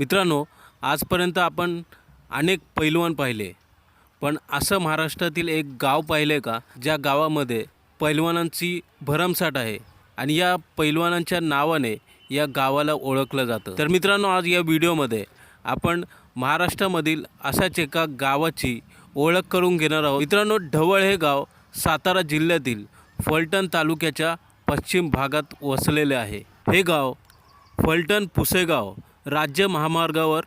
मित्रांनो आजपर्यंत आपण अनेक पैलवान पाहिले पण असं महाराष्ट्रातील एक गाव पाहिले का ज्या गावामध्ये पैलवानांची भरमसाठ आहे आणि या पैलवानांच्या नावाने या गावाला ओळखलं जातं? तर मित्रांनो आज या व्हिडिओमध्ये आपण महाराष्ट्रामधील अशाच एका गावाची ओळख करून घेणार आहोत. मित्रांनो ढवळ हे गाव सातारा जिल्ह्यातील फलटण तालुक्याच्या पश्चिम भागात वसलेले आहे. हे गाव फलटण पुसेगाव राज्य महामार्गावर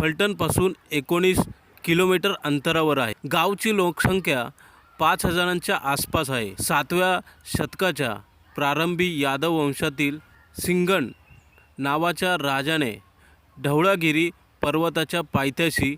फलटणपासून एकोणीस किलोमीटर अंतरावर आहे. गावची लोकसंख्या पाच हजारांच्या आसपास आहे. सातव्या शतकाच्या प्रारंभी यादव वंशातील सिंगण नावाच्या राजाने ढवळागिरी पर्वताच्या पायथ्याशी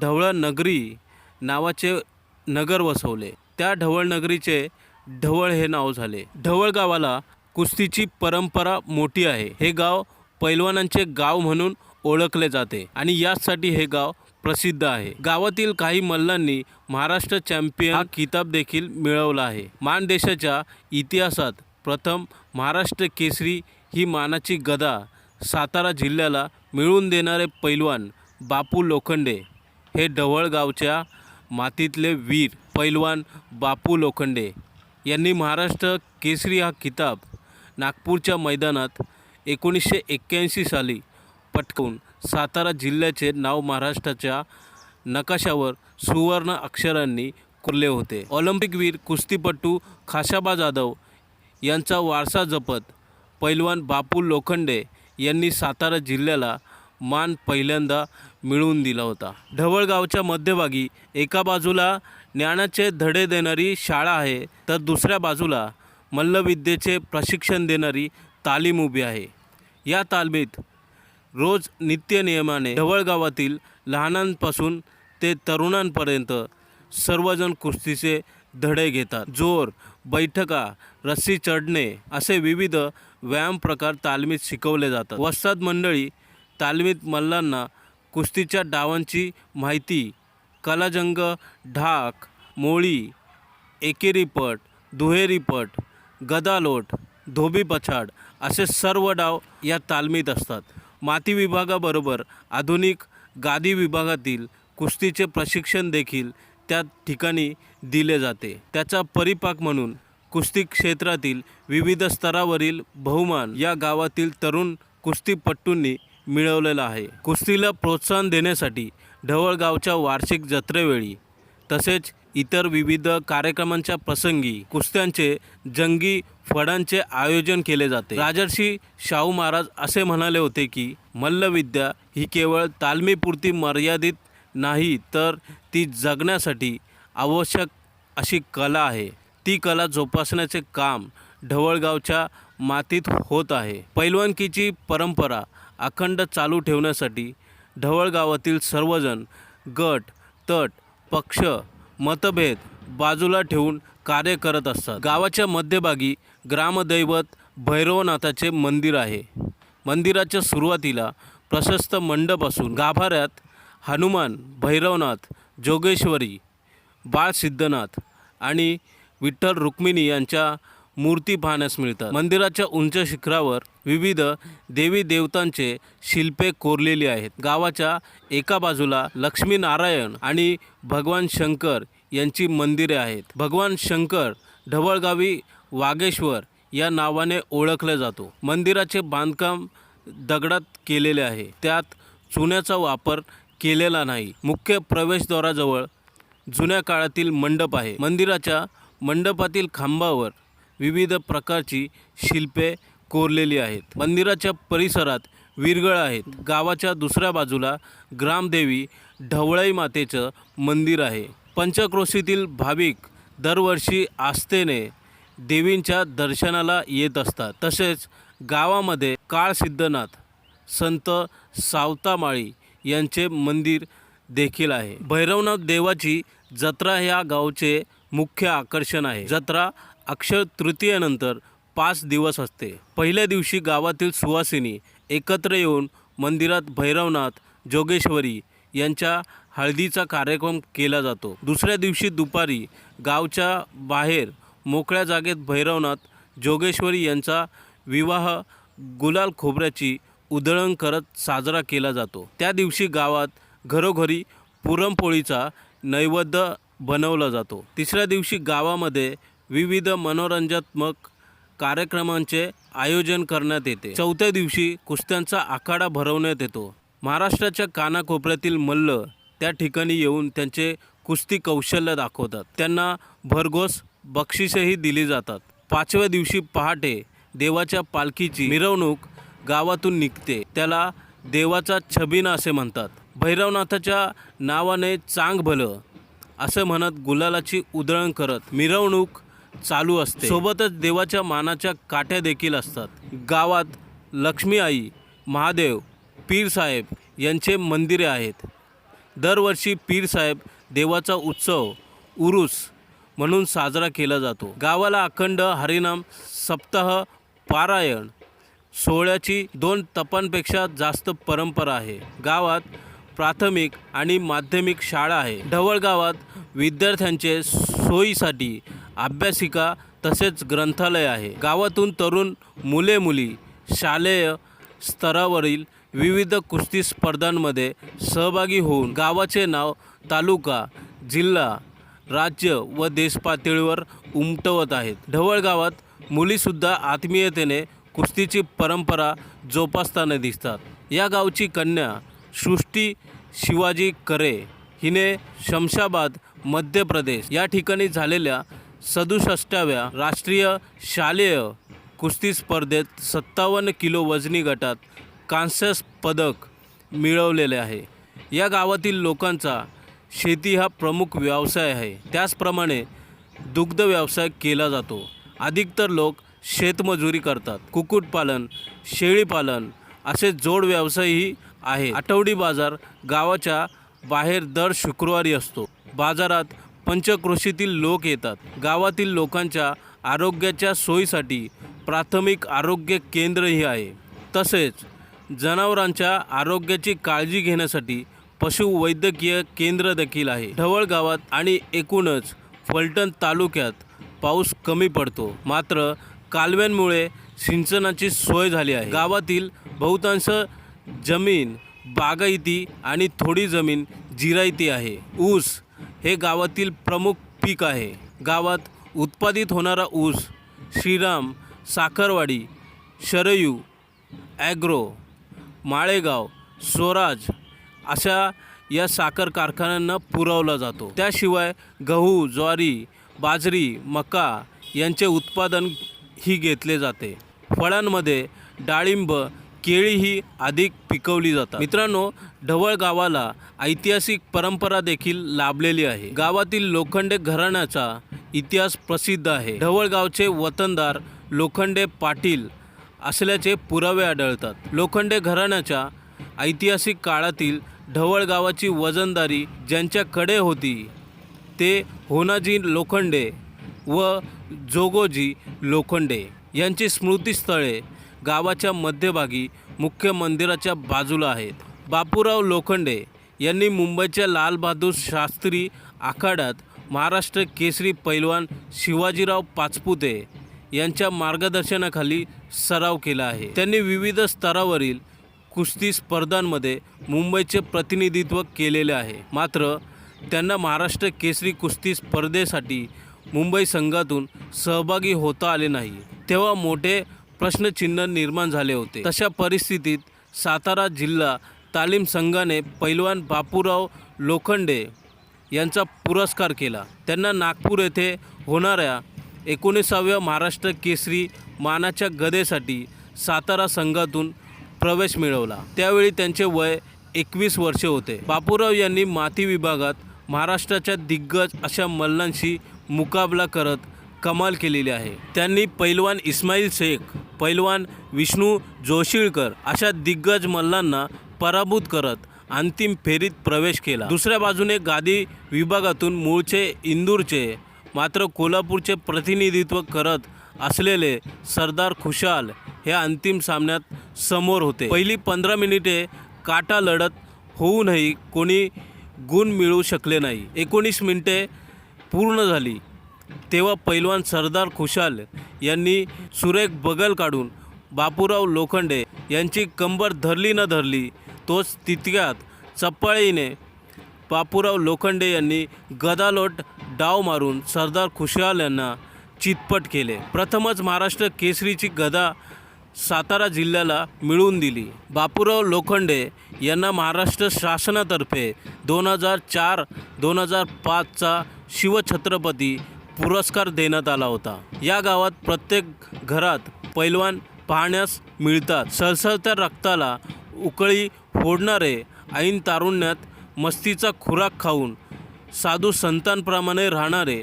ढवळनगरी नावाचे नगर वसवले. त्या ढवळनगरीचे ढवळ हे नाव झाले. ढवळ गावाला कुस्तीची परंपरा मोठी आहे. हे गाव पैलवानांचे गाव म्हणून ओळखले जाते. आणि यासाठी हे गाव प्रसिद्ध आहे. गावातील काही मल्लांनी महाराष्ट्र चॅम्पियन हा किताब देखील मिळवला आहे. मान देशाच्या इतिहासात प्रथम महाराष्ट्र केसरी ही मानाची गदा सातारा जिल्ह्याला मिळवून देणारे पैलवान बापू लोखंडे हे ढवळगावच्या मातीतले वीर पैलवान बापू लोखंडे यांनी महाराष्ट्र केसरी हा किताब नागपूरच्या मैदानात एकोणीसशे एक्क्याऐंशी साली पटकवून सातारा जिल्ह्याचे नाव महाराष्ट्राच्या नकाशावर सुवर्ण अक्षरांनी कोरले होते. ऑलिम्पिकवीर कुस्तीपटू खाशाबा जाधव यांचा वारसा जपत पैलवान बापू लोखंडे यांनी सातारा जिल्ह्याला मान पहिल्यांदा मिळवून दिला होता. ढवळगावच्या मध्यभागी एका बाजूला ज्ञानाचे धडे देणारी शाळा आहे तर दुसऱ्या बाजूला मल्लविद्येचे प्रशिक्षण देणारी तालीम उभी आहे. या तालमीत रोज नित्यनियमाने ढवळगावातील लहानांपासून ते तरुणांपर्यंत सर्वजण कुस्तीचे धडे घेतात. जोर बैठका रस्सी चढणे असे विविध व्यायाम प्रकार तालमीत शिकवले जातात. वस्ताद मंडळी तालमीत मल्लांना कुस्तीच्या डावांची माहिती कलाजंग ढाक मोळी एकेरीपट दुहेरीपट गदालोट धोबी पछाड असे सर्व डाव या तालमीत असतात. माती विभागाबरोबर आधुनिक गादी विभागातील कुस्तीचे प्रशिक्षण देखील त्या ठिकाणी दिले जाते. त्याचा परिपाक म्हणून कुस्ती क्षेत्रातील विविध स्तरावरील बहुमान या गावातील तरुण कुस्तीपट्टूंनी मिळवलेला आहे. कुस्तीला प्रोत्साहन देण्यासाठी ढवळगावच्या वार्षिक जत्रेवेळी तसेच इतर विविध कार्यक्रमांच्या प्रसंगी कुस्त्यांचे जंगी फडांचे आयोजन केले जाते. राजर्षी शाहू महाराज असे म्हणाले होते की मल्लविद्या ही केवळ तालमीपुरती मर्यादित नाही तर ती जगण्यासाठी आवश्यक अशी कला आहे. ती कला जोपासण्याचे काम ढवळगावच्या मातीत होत आहे. पैलवानकीची परंपरा अखंड चालू ठेवण्यासाठी ढवळगावातील सर्वजण गट तट पक्ष मतभेद बाजूला ठेवून कार्य करत असतात. गावाच्या मध्यभागी ग्रामदैवत भैरवनाथाचे मंदिर आहे. मंदिराच्या सुरुवातीला प्रशस्त मंडप असून गाभाऱ्यात हनुमान भैरवनाथ जोगेश्वरी बाळ सिद्धनाथ आणि विठ्ठल रुक्मिणी यांच्या मूर्ती पाहण्यास मिळतात. मंदिराच्या उंच शिखरावर विविध देवी देवतांचे शिल्पे कोरलेली आहेत. गावाच्या एका बाजूला लक्ष्मीनारायण आणि भगवान शंकर यांची मंदिरे आहेत. भगवान शंकर ढवळगावी वागेश्वर या नावाने ओळखला जातो. मंदिराचे बांधकाम दगडात केलेले आहे. त्यात चुन्याचा वापर केलेला नाही. मुख्य प्रवेशद्वाराजवळ जुन्या काळातील मंडप आहे. मंदिराच्या मंडपातील खांबावर विविध प्रकारची शिल्पे कोरलेली आहेत. मंदिराच्या परिसरात विरगळ आहेत. गावाच्या दुसऱ्या बाजूला ग्रामदेवी ढवळाई मातेचं मंदिर आहे. पंचक्रोशीतील भाविक दरवर्षी आस्थेने देवींच्या दर्शनाला येत असतात. तसेच गावामध्ये काळ सिद्धनाथ संत सावतामाळी यांचे मंदिर देखील आहे. भैरवनाथ देवाची जत्रा ह्या गावचे मुख्य आकर्षण आहे. जत्रा अक्षर तृतीयेनंतर पाच दिवस असते. पहिल्या दिवशी गावातील सुवासिनी एकत्र येऊन मंदिरात भैरवनाथ जोगेश्वरी यांच्या हळदीचा कार्यक्रम केला जातो. दुसऱ्या दिवशी दुपारी गावच्या बाहेर मोकळ्या जागेत भैरवनाथ जोगेश्वरी यांचा विवाह गुलाल खोबऱ्याची उधळण करत साजरा केला जातो. त्या दिवशी गावात घरोघरी पुरणपोळीचा नैवेद्य बनवला जातो. तिसऱ्या दिवशी गावामध्ये विविध मनोरंजात्मक कार्यक्रमांचे आयोजन करण्यात येते. चौथ्या दिवशी कुस्त्यांचा आखाडा भरवण्यात येतो. महाराष्ट्राच्या कानाकोपऱ्यातील मल्ल त्या ठिकाणी येऊन त्यांचे कुस्ती कौशल्य दाखवतात. त्यांना भरघोस बक्षीसही दिली जातात. पाचव्या दिवशी पहाटे देवाच्या पालखीची मिरवणूक गावातून निघते. त्याला देवाचा छबिना असे म्हणतात. भैरवनाथाच्या नावाने चांग भलं असं म्हणत गुलालाची उधळण करत मिरवणूक चालू असते. सोबतच देवाच्या मानाच्या काठ्या देखील असतात. गावात लक्ष्मी आई महादेव पीर साहेब यांचे मंदिरे आहेत. दरवर्षी पीरसाहेब देवाचा उत्सव उरूस म्हणून साजरा केला जातो. गावाला अखंड हरिनाम सप्ताह पारायण सोहळ्याची दोन तपांपेक्षा जास्त परंपरा आहे. गावात प्राथमिक आणि माध्यमिक शाळा आहे. ढवळ गावात विद्यार्थ्यांचे सोयीसाठी अभ्यासिका तसेच ग्रंथालय आहे. गावातून तरुण मुले मुली शालेय स्तरावरील विविध कुस्ती स्पर्धांमध्ये सहभागी होऊन गावाचे नाव तालुका जिल्हा राज्य व देशपातळीवर उमटवत आहेत. ढवळ गावात मुलीसुद्धा आत्मीयतेने कुस्तीची परंपरा जोपासताना दिसतात. या गावची कन्या सृष्टी शिवाजी करे हिने शमशाबाद मध्य प्रदेश या ठिकाणी झालेल्या सदुसष्टाव्या राष्ट्रीय शालेय कुस्ती स्पर्धेत सत्तावन्न किलो वजनी गटात कांस्य पदक मिळवलेले आहे. या गावातील लोकांचा शेती हा प्रमुख व्यवसाय आहे. त्याचप्रमाणे दुग्ध व्यवसाय केला जातो. अधिकतर लोक शेतमजुरी करतात. कुक्कुटपालन शेळीपालन असे जोड व्यवसायही आहे आठवडी बाजार गावाच्या बाहेर दर शुक्रवारी असतो. बाजारात पंचक्रोशीतील लोक येतात. गावातील लोकांच्या आरोग्याच्या सोयीसाठी प्राथमिक आरोग्य केंद्रही आहे. तसेच जनावरांच्या आरोग्याची काळजी घेण्यासाठी पशुवैद्यकीय केंद्र देखील आहे. ढवळ गावात आणि एकूणच फलटण तालुक्यात पाऊस कमी पडतो. मात्र कालव्यांमुळे सिंचनाची सोय झाली आहे. गावातील बहुतांश जमीन बागायती आणि थोडी जमीन जिरायती आहे. ऊस हे गावातील प्रमुख पीक आहे. गावात उत्पादित होणारा ऊस श्रीराम साखरवाडी शरयू ॲग्रो माळेगाव स्वराज अशा या साखर कारखान्यांना पुरवला जातो. त्याशिवाय गहू ज्वारी बाजरी मका यांचे उत्पादन ही घेतले जाते. फळांमध्ये डाळिंब केळी ही अधिक पिकवली जातात. मित्रांनो ढवळ गावाला ऐतिहासिक परंपरा देखील लाभलेली आहे. गावातील लोखंडे घराण्याचा इतिहास प्रसिद्ध आहे. ढवळगावचे वतनदार लोखंडे पाटील असल्याचे पुरावे आढळतात. लोखंडे घराण्याच्या ऐतिहासिक काळातील ढवळ गावाची वजनदारी ज्यांच्याकडे होती ते होनाजी लोखंडे व जोगोजी लोखंडे यांची स्मृतिस्थळे गावाच्या मध्यभागी मुख्य मंदिराच्या बाजूला आहेत. बापूराव लोखंडे यांनी मुंबईच्या लालबहादूर शास्त्री आखाड्यात महाराष्ट्र केसरी पैलवान शिवाजीराव पाचपुते यांच्या मार्गदर्शनाखाली सराव केला आहे. त्यांनी विविध स्तरावरील कुस्ती स्पर्धांमध्ये मुंबईचे प्रतिनिधित्व केलेले आहे. मात्र त्यांना महाराष्ट्र केसरी कुस्ती स्पर्धेसाठी मुंबई संघातून सहभागी होता आले नाही. तेव्हा मोठे प्रश्नचिन्ह निर्माण झाले होते. तशा परिस्थितीत सातारा जिल्हा तालीम संघाने पैलवान बापूराव लोखंडे यांचा पुरस्कार केला. त्यांना नागपूर येथे होणाऱ्या एकोणीसाव्या महाराष्ट्र केसरी मानाच्या गदेसाठी सातारा संघातून प्रवेश मिळवला. त्यावेळी त्यांचे वय एकवीस वर्षे होते. बापूराव यांनी माती विभागात महाराष्ट्राच्या दिग्गज अशा मल्लांशी मुकाबला करत कमाल केलेली आहे. त्यांनी पैलवान इस्माईल शेख पैलवान विष्णू जोशीळकर अशा दिग्गज मल्लांना पराभूत करत अंतिम फेरीत प्रवेश केला. दुसऱ्या बाजूने गादी विभागातून मूळचे इंदूरचे मात्र कोल्हापूरचे प्रतिनिधित्व करत असलेले सरदार खुशाल हे अंतिम सामन्यात समोर होते. पहिली पंधरा मिनिटे काटा लढत होऊनही कोणी गुण मिळू शकले नाही. एकोणीस मिनिटे पूर्ण झाली. तेव्हा पैलवान सरदार खुशाल यांनी सुरेख बगल काढून बापूराव लोखंडे यांची कंबर धरली न धरली तोच तितक्यात चप्पाळीने बापूराव लोखंडे यांनी गदालोट डाव मारून सरदार खुशाल यांना चितपट केले. प्रथमच महाराष्ट्र केसरीची गदा सातारा जिल्ह्याला मिळवून दिली. बापूराव लोखंडे यांना महाराष्ट्र शासनातर्फे दोन हजार चार दोन हजार पाचचा शिवछत्रपती पुरस्कार देण्यात आला होता. या गावात प्रत्येक घरात पैलवान पाहण्यास मिळतात. सळसळत्या रक्ताला उकळी फोडणारे ऐन तारुण्यात मस्तीचा खुराक खाऊन साधू संतांप्रमाणे राहणारे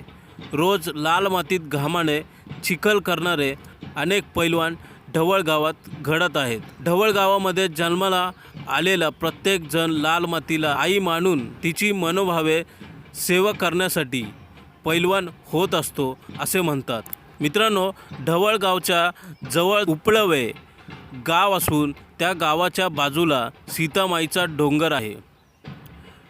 रोज लाल मातीत घामाने चिखल करणारे अनेक पैलवान ढवळ गावात घडत आहेत. ढवळ गावामध्ये जन्माला आलेला प्रत्येक जण लाल मातीला आई मानून तिची मनोभावे सेवा करण्यासाठी पैलवान होत असतो असे म्हणतात. मित्रांनो ढवळ गावच्या जवळ उपळवे गाव असून त्या गावाच्या बाजूला सीतामाईचा डोंगर आहे.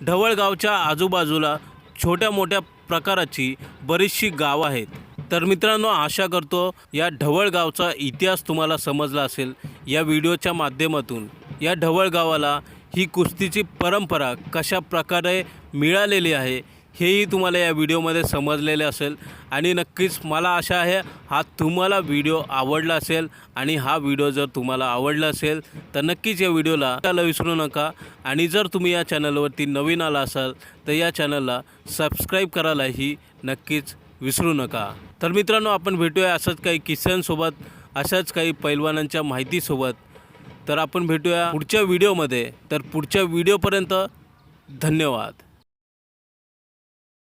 ढवळगावच्या आजूबाजूला छोट्या मोठ्या प्रकाराची बरीचशी गावं आहेत. तर मित्रांनो आशा करतो या ढवळगावचा इतिहास तुम्हाला समजला असेल. या व्हिडिओच्या माध्यमातून या ढवळगावाला ही कुस्तीची परंपरा कशा प्रकारे मिळालेली आहे हेही तुम्हाला या व्हिडिओमध्ये समजलेले असेल. आणि नक्कीच मला आशा आहे हा तुम्हाला व्हिडिओ आवडला असेल आणि हा व्हिडिओ जर तुम्हाला आवडला असेल तर नक्कीच या व्हिडिओला त्याला विसरू नका. आणि जर तुम्ही या चॅनलवरती नवीन आला असाल तर या चॅनलला सबस्क्राईब करायलाही नक्कीच विसरू नका. तर मित्रांनो आपण भेटूया असंच काही किस्स्यांसोबत अशाच काही पैलवानांच्या माहितीसोबत. तर आपण भेटूया पुढच्या व्हिडिओमध्ये. तर पुढच्या व्हिडिओपर्यंत धन्यवाद.